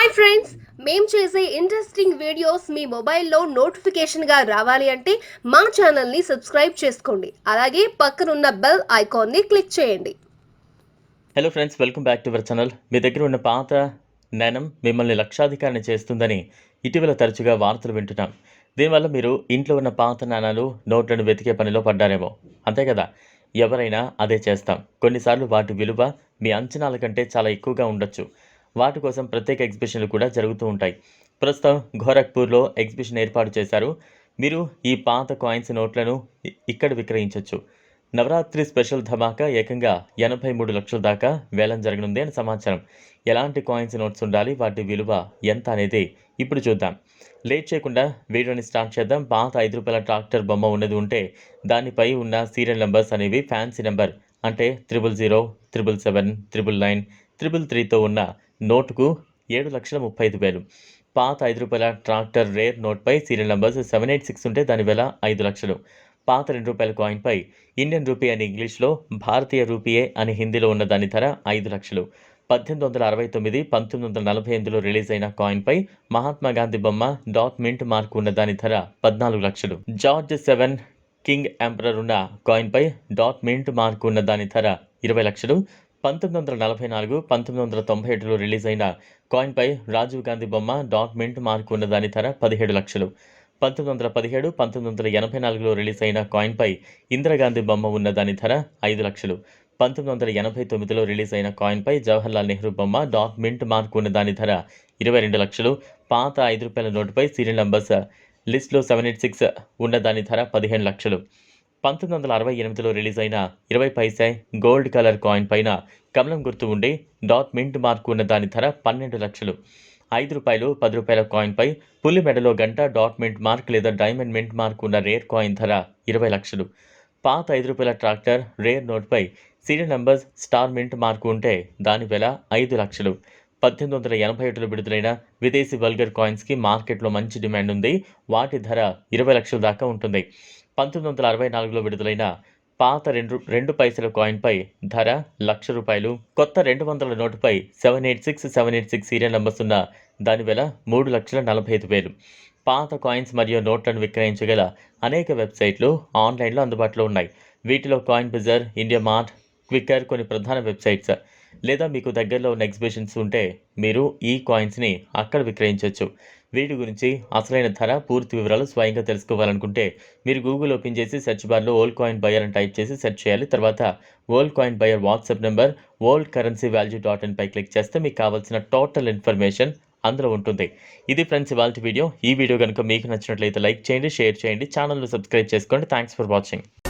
Hi friends మేము చేసే interesting videos మీ మొబైల్లో నోటిఫికేషన్గా రావాలి అంటే మా ఛానల్ని సబ్స్క్రైబ్ చేసుకోండి. అలాగే పక్కనున్న బెల్ ఐకాన్ని క్లిక్ చేయండి. Hello friends welcome back to our channel మీ దగ్గర ఉన్న పాత నయనం మిమ్మల్ని లక్షాధికారిని చేస్తుందని ఇటీవల తరచుగా వార్తలు వింటున్నాం. దీనివల్ల మీరు ఇంట్లో ఉన్న పాత నాణాలు నోట్లను వెతికే పనిలో పడ్డారేమో. అంతే కదా? ఎవరైనా అదే చేస్తాం. కొన్నిసార్లు వాటి విలువ మీ అంచనాల కంటే చాలా ఎక్కువగా ఉండొచ్చు. వాటి కోసం ప్రత్యేక ఎగ్జిబిషన్లు కూడా జరుగుతూ ఉంటాయి. ప్రస్తుతం గోరఖ్పూర్లో ఎగ్జిబిషన్ ఏర్పాటు చేశారు. మీరు ఈ పాత కాయిన్స్ నోట్లను ఇక్కడ విక్రయించవచ్చు నవరాత్రి స్పెషల్ ధమాకా ఏకంగా ఎనభై మూడు లక్షల దాకా వేలం జరగనుంది అని సమాచారం. ఎలాంటి కాయిన్స్ నోట్స్ ఉండాలి? వాటి విలువ ఎంత అనేది ఇప్పుడు చూద్దాం. లేట్ చేయకుండా వీడియోని స్టార్ట్ చేద్దాం. పాత ఐదు రూపాయల ట్రాక్టర్ బొమ్మ ఉన్నది ఉంటే దానిపై ఉన్న సీరియల్ నెంబర్స్ అనేవి ఫ్యాన్సీ నెంబర్ అంటే triple zero triple seven triple nine triple త్రీతో ఉన్న నోటుకు ఏడు లక్షల ముప్పై ఐదు వేలు పాత ఐదు రూపాయల tractor rare నోట్పై serial numbers seven eight six ఉంటే దాని వెల ఐదు లక్షలు పాత రెండు రూపాయల కాయిన్పై ఇండియన్ రూపీ అని ఇంగ్లీష్లో భారతీయ రూపీయే అని హిందీలో ఉన్న దాని ధర ఐదు లక్షలు పద్దెనిమిది వందల అరవై తొమ్మిది పంతొమ్మిది వందల నలభై ఎనిమిదిలో రిలీజ్ అయిన కాయిన్పై మహాత్మా గాంధీ బొమ్మ డాట్ మింట్ మార్క్ ఉన్న దాని ధర పద్నాలుగు లక్షలు జార్జ్ సెవెన్ కింగ్ ఎంపరర్ ఉన్న కాయిన్పై డాట్ మింట్ మార్క్ ఉన్న దాని ధర ఇరవై లక్షలు. పంతొమ్మిది వందల నలభై నాలుగు పంతొమ్మిది వందల తొంభై ఏడులో రిలీజ్ అయిన కాయిన్పై రాజీవ్ గాంధీ బొమ్మ డాట్ మింట్ మార్క్ ఉన్న దాని ధర పదిహేడు లక్షలు. పంతొమ్మిది వందల పదిహేడు పంతొమ్మిది వందల ఎనభై నాలుగులో రిలీజ్ అయిన కాయిన్పై ఇందిరాగాంధీ బొమ్మ ఉన్న దాని ధర ఐదు లక్షలు. పంతొమ్మిది వందల ఎనభై తొమ్మిదిలో రిలీజ్ అయిన కాయిన్పై జవహర్లాల్ నెహ్రూ బొమ్మ డాట్ మింట్ మార్క్ ఉన్న దాని ధర ఇరవై రెండు లక్షలు. పాత ఐదు రూపాయల నోటుపై సీరియల్ నంబర్స్ లిస్ట్లో సెవెన్ ఎయిట్ సిక్స్ ఉన్న దాని ధర పదిహేను లక్షలు. పంతొమ్మిది వందల అరవై ఎనిమిదిలో రిలీజ్ అయిన ఇరవై పైసే గోల్డ్ కలర్ కాయిన్ పైన కమలం గుర్తు ఉండి డాట్ మింట్ మార్క్ ఉన్న దాని ధర పన్నెండు లక్షలు. ఐదు రూపాయలు పది రూపాయల కాయిన్పై పులి మెడలో గంట డాట్ మింట్ మార్క్ లేదా డైమండ్ మింట్ మార్క్ ఉన్న రేర్ కాయిన్ ధర ఇరవై లక్షలు. పాత ఐదు రూపాయల tractor rare నోట్పై serial numbers star mint mark ఉంటే దాని వెల ఐదు లక్షలు. పద్దెనిమిది వందల ఎనభై ఒకటిలో విడుదలైన విదేశీ వల్గర్ కాయిన్స్కి మార్కెట్లో మంచి డిమాండ్ ఉంది. వాటి ధర ఇరవై లక్షల దాకా ఉంటుంది. పంతొమ్మిది వందల అరవై నాలుగులో విడుదలైన పాత రెండు రెండు పైసల కాయిన్పై ధర లక్ష రూపాయలు కొత్త రెండు వందల నోటుపై seven eight six seven eight six serial numbers ఉన్న దాని వెల మూడు లక్షల నలభై ఐదు వేలు. పాత కాయిన్స్ మరియు నోట్లను విక్రయించగల అనేక వెబ్సైట్లు ఆన్లైన్లో అందుబాటులో ఉన్నాయి. వీటిలో coin bazaar India mart Quikr కొన్ని ప్రధాన వెబ్సైట్స్. లేదా మీకు దగ్గరలో ఉన్న ఎగ్జిబిషన్స్ ఉంటే మీరు ఈ కాయిన్స్ని అక్కడ విక్రయించవచ్చు వీటి గురించి అసలైన ధర పూర్తి వివరాలు స్వయంగా తెలుసుకోవాలనుకుంటే మీరు గూగుల్ ఓపెన్ చేసి సెర్చ్ బార్లో ఓల్డ్ కాయిన్ బయర్ అని టైప్ చేసి సెర్చ్ చేయాలి. తర్వాత old coin buyer WhatsApp number old currency value dot in pi click చేస్తే మీకు కావాల్సిన టోటల్ ఇన్ఫర్మేషన్ అందులో ఉంటుంది. ఇది ఫ్రెండ్స్ ఇవాళ వీడియో ఈ వీడియో కనుక మీకు నచ్చినట్లయితే లైక్ చేయండి షేర్ చేయండి ఛానల్ను సబ్స్క్రైబ్ చేసుకోండి. Thanks for watching